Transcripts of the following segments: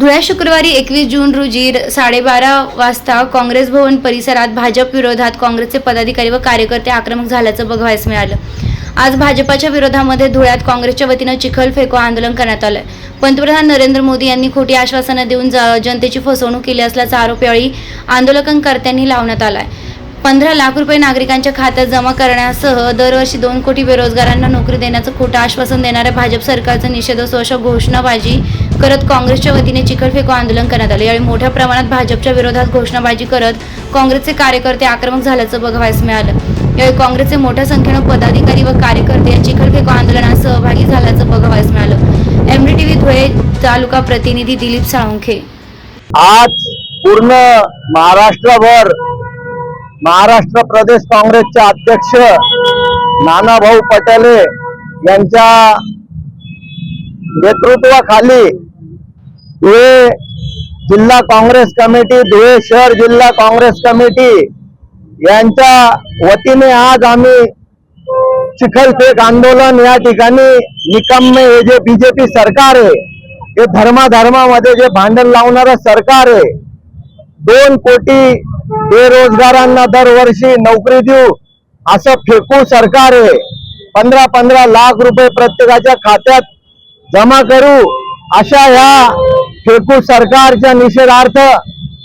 धुळ्यात शुक्रवारी एकवीस जून रोजी साडेबारा वाजता काँग्रेस भवन परिसरात भाजप विरोधात काँग्रेसचे पदाधिकारी व कार्यकर्ते आक्रमक झाल्याचं बघावयास मिळालं. आज भाजपाच्या विरोधामध्ये धुळ्यात काँग्रेसच्या वतीनं चिखल फेको आंदोलन करण्यात आलं. पंतप्रधान नरेंद्र मोदी यांनी खोटी आश्वासनं देऊन जनतेची फसवणूक केली असल्याचा आरोप यावेळी आंदोलनकर्त्यांनी लावण्यात आलाय. पंधरा लाख रुपये नागरिकांच्या खात्यात जमा करण्यासह दरवर्षी दोन कोटी बेरोजगारांना नोकरी देण्याचं खोटं आश्वासन देणाऱ्या भाजप सरकारचा निषेध असो अशा घोषणाबाजी करत काँग्रेसच्या वतीने चिखलफेको आंदोलन करण्यात आले. यावेळी मोठ्या प्रमाणात भाजपच्या विरोधात घोषणाबाजी करत काँग्रेसचे कार्यकर्ते आक्रमक झाल्याचं बघावयास मिळालं. यावेळी काँग्रेसचे मोठ्या संख्येनं पदाधिकारी व कार्यकर्ते या चिखलफेको आंदोलनात सहभागी झाल्याचं बघावयास मिळालं. एमडीटीव्ही धुळे तालुका प्रतिनिधी दिलीप साळुंखे. आज पूर्ण महाराष्ट्रभर महाराष्ट्र प्रदेश काँग्रेसचे अध्यक्ष नानाभाऊ पटेले यांच्या नेतृत्वाखाली धुळे जिल्हा काँग्रेस कमिटी धुळे शहर जिल्हा काँग्रेस कमिटी यांच्या वतीने आज आम्ही चिखलफेक आंदोलन या ठिकाणी निकम्मे हे जे बीजेपी सरकार आहे हे धर्माधर्मामध्ये जे भांडण लावणारं सरकार आहे दोन कोटी बेरोजगारांना दरवर्षी नोकरी देऊ असं फेकू सरकार आहे. पंधरा पंधरा लाख रुपये प्रत्येकाच्या खात्यात जमा करू अशा ह्या फेकू सरकारच्या निषेधार्थ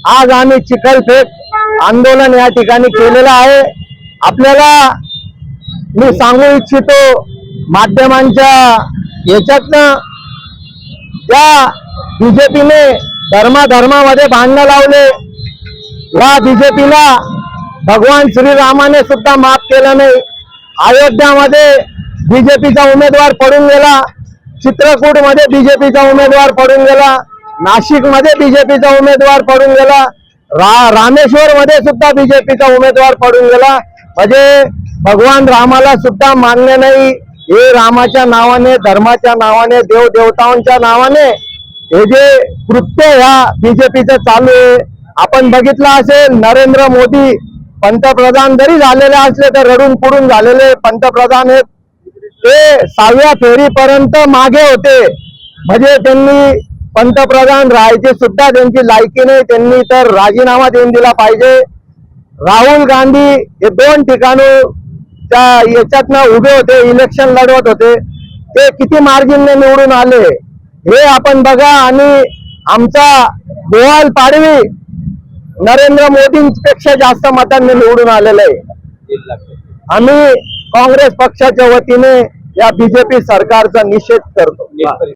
आज आम्ही चिखलफेक आंदोलन या ठिकाणी केलेलं आहे. आपल्याला मी सांगू इच्छितो माध्यमांच्या याच्यातनं त्या बीजेपीने धर्माधर्मामध्ये भांडणं लावले. या बीजेपीला भगवान श्रीरामाने सुद्धा माफ केलं नाही. अयोध्यामध्ये बीजेपीचा उमेदवार पडून गेला. चित्रकूटमध्ये बीजेपीचा उमेदवार पडून गेला. नाशिकमध्ये बीजेपीचा उमेदवार पडून गेला. रा रामेश्वर मध्ये सुद्धा बीजेपीचा उमेदवार पडून गेला. म्हणजे भगवान रामाला सुद्धा मान्य नाही. हे रामाच्या नावाने धर्माच्या नावाने देव देवतांच्या नावाने हे जे कृत्य ह्या बीजेपीचं चालू आहे आपण बघितलं असेल नरेंद्र मोदी पंतप्रधान जरी झालेले असले तर रडून पुडून झालेले पंतप्रधान आहेत ते सहाव्या फेरीपर्यंत मागे होते. म्हणजे त्यांनी पंतप्रधान राहायचे सुद्धा त्यांची लायकी नाही. त्यांनी तर राजीनामा देऊन दिला पाहिजे. राहुल गांधी हे दोन ठिकाणं त्या याच्यातनं उभे होते इलेक्शन लढवत होते. ते किती मार्जिनने निवडून आले हे आपण बघा. आणि आमचा गोवाल पाडवी नरेंद्र मोदींपेक्षा जास्त मतांनी निवडून आलेलं आहे. आम्ही काँग्रेस पक्षाच्या वतीने या बीजेपी सरकारचा निषेध करतो.